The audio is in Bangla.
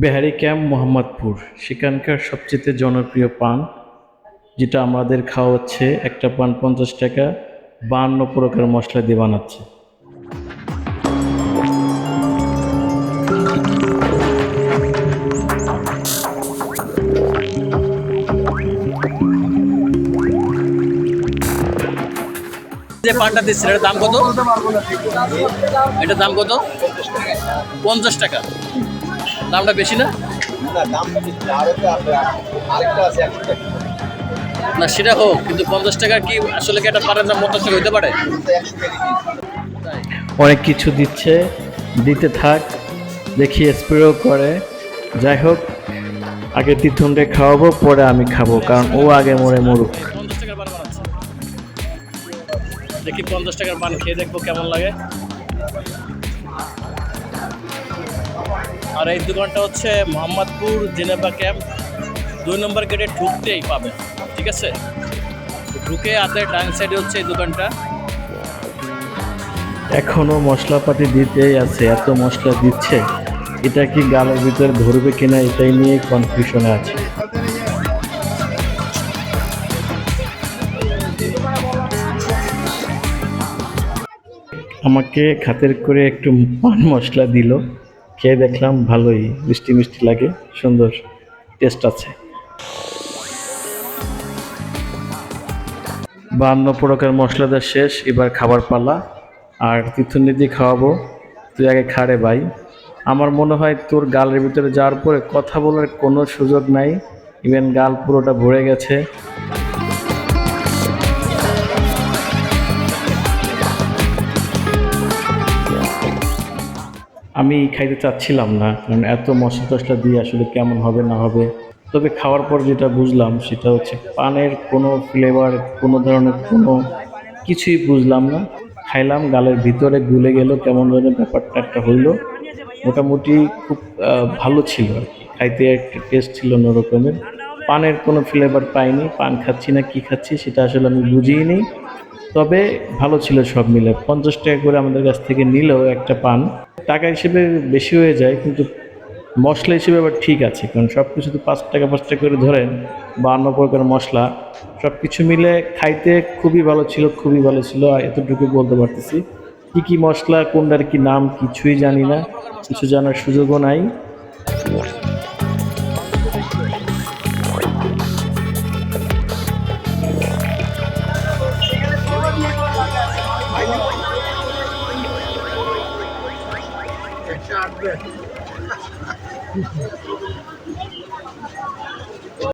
বেহারি ক্যাম্প মোহাম্মদপুর। সেখানকার সবচেয়ে জনপ্রিয় পান, যেটা আমাদের খাওয়া হচ্ছে, একটা পান পঞ্চাশ টাকা, বান্ন প্রকার মশলা দিয়ে বানাচ্ছে। যে পানটা দিচ্ছেন, এটার দাম কত? এটার দাম কত? পঞ্চাশ টাকা। দামটা বেশি না? না দামটা বেশি না আরও তো আছে আরেকটা আছে একশো টাকা। না সেটা হোক কিন্তু পঞ্চাশ টাকা কি আসলে কি একটা পারেন দাম পঞ্চাশ টাকা হতে পারে? অনেক কিছু দিচ্ছে দিতে থাক দেখি স্প্রেও করে। যাই হোক আগে তিতুনরে খাওয়াবো পরে আমি খাব কারণ ও আগে মরে মরুক। দেখি পঞ্চাশ টাকার পান খেয়ে দেখব কেমন লাগে। আর এই দোকানটা হচ্ছে মোহাম্মদপুর জেনেভা ক্যাম্প। দুই নম্বর গেটে ঢুকতেই পাবেন ঠিক আছে? ঢুকে হাতে ডান সাইডে হচ্ছে এই দোকানটা। এখনও মশলাপাতি দিতেই আছে, এত মশলা দিচ্ছে। এটা কি গালের ভিতরে ধরবে কিনা এটাই নিয়ে কনফিউশনে আছে। আমাকে খাতের করে একটু পান মশলা দিল। খেয়ে দেখলাম ভালোই, মিষ্টি মিষ্টি লাগে, সুন্দর টেস্ট আছে। বান্ন প্রকার মশলা দেওয়া শেষ, এবার খাবার পালা। আর দিয়ে খাওয়াবো। তুই আগে খাড়ে ভাই। আমার মনে হয় তোর গালের ভিতরে যাওয়ার পরে কথা বলার কোনো সুযোগ নাই। ইভেন গাল পুরোটা ভরে গেছে। আমি খাইতে চাচ্ছিলাম না, কারণ এত মশলা টশলা দিয়ে আসলে কেমন হবে না হবে। তবে খাওয়ার পর যেটা বুঝলাম সেটা হচ্ছে পানের কোনো ফ্লেভার কোনো ধরনের কোনো কিছুই বুঝলাম না। খাইলাম, গালের ভিতরে গুলে গেল কেমন ধরনের ব্যাপারটা একটা হইল। মোটামুটি খুব ভালো ছিল আর কি। খাইতে একটা টেস্ট ছিল অন্য রকমের পানের কোনো ফ্লেভার পাইনি, পান খাচ্ছি না, কি খাচ্ছি সেটা আসলে আমি বুঝিনি তবে ভালো ছিল সব মিলে। পঞ্চাশ টাকা করে আমাদের কাছ থেকে নিলেও একটা পান। টাকা হিসেবে বেশি হয়ে যায়, কিন্তু মশলা হিসেবে আবার ঠিক আছে। কারণ সব কিছু তো পাঁচ টাকা পাঁচ টাকা করে ধরেন বা অন্য প্রকার মশলা সব কিছু মিলে খাইতে খুবই ভালো ছিল, খুবই ভালো ছিল এতটুকু বলতে পারতেছি। কী কী মশলা, কোনটার কি নাম কিছুই জানি না, কিছু জানার সুযোগও নাই। লাগবে।